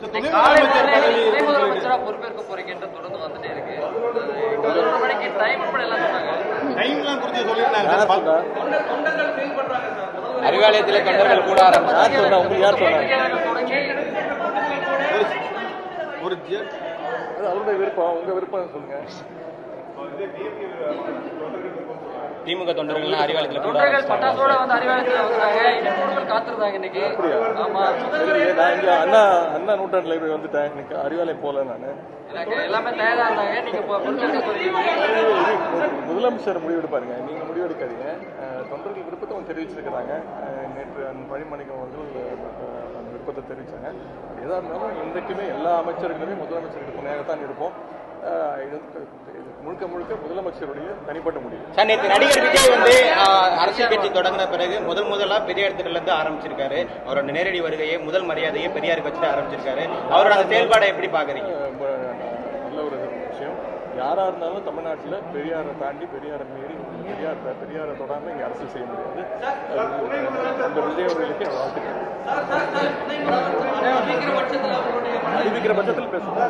துணை முதலமைச்சர் பொறுப்பேற்க போறீங்கன்ற தொடர்ந்து வந்துட்டே இருக்கு. பதினொரு மணிக்கு டைம் கூட எல்லாம் சொன்னாங்க. டைம்லாம் குறித்து சொல்லியிருந்தாங்க யார் சார். சொன்னா அறிவாலயத்தில் தொண்டர்கள் கூட ஆரம்பிச்சு. சொன்னா? உங்களுக்கு யார் சொன்னாங்க ஒரு அது அவருடைய விருப்பம். உங்க விருப்பம் சொல்லுங்க. திமுக தொண்டர்கள் அறிவாலயத்தில் தொண்டர்கள். பட்டாசோட வந்து அறிவாலயத்தில் வந்தாங்க இன்னும் காத்திருந்தாங்க இன்னைக்கு? ஆமா. நான் இங்க அண்ணா அண்ணா நூற்றாண்டு லைப்ரரி வந்துட்டேன். இன்னைக்கு அறிவாலயம் போல நான். எல்லாமே தயாரா இருந்தாங்க. நீங்க முதலமைச்சர் முடிவெடுப்பாருங்க நீங்க முடிவெடுக்காதீங்க. தொண்டர்கள் விருப்பத்தை தெரிவிச்சிருக்கிறாங்க. நேற்று அந்த பழிமணிக்கம் அவர்கள் அஹ், அந்த விருப்பத்தை தெரிவிச்சாங்க. எதா இருந்தாலும் இன்றைக்குமே எல்லா அமைச்சர்களுமே முதலமைச்சருக்கு துணையாகத்தான் இருப்போம். இது இது முழுக்க முழுக்க முதலமைச்சருடைய தனிப்பட்ட முடிவு. சார் நேற்று நடிகர் விஜய் வந்து அரசியல் கட்சி தொடங்கின பிறகு முதல் முதலா பெரிய இடத்துல இருந்து ஆரம்பிச்சிருக்காரு. அவரோட நேரடி வருகையை முதல் மரியாதையை பெரியாருக்கு வச்சுட்டு ஆரம்பிச்சிருக்காரு. அவரோட அந்த செயல்பாடை எப்படி பாக்குறீங்க நல்ல ஒரு விஷயம். யாரா இருந்தாலும் தமிழ்நாட்டில் பெரியாரை தாண்டி பெரியாரை மீறி பெரியார் பெரியாரை தொடாமல் இங்கே அரசியல் செய்ய முடியாது. அந்த விஜய் அவர்களுக்கு வாழ்த்துக்கள். அறிவிக்கிற பட்சத்தில் பேசுவோம்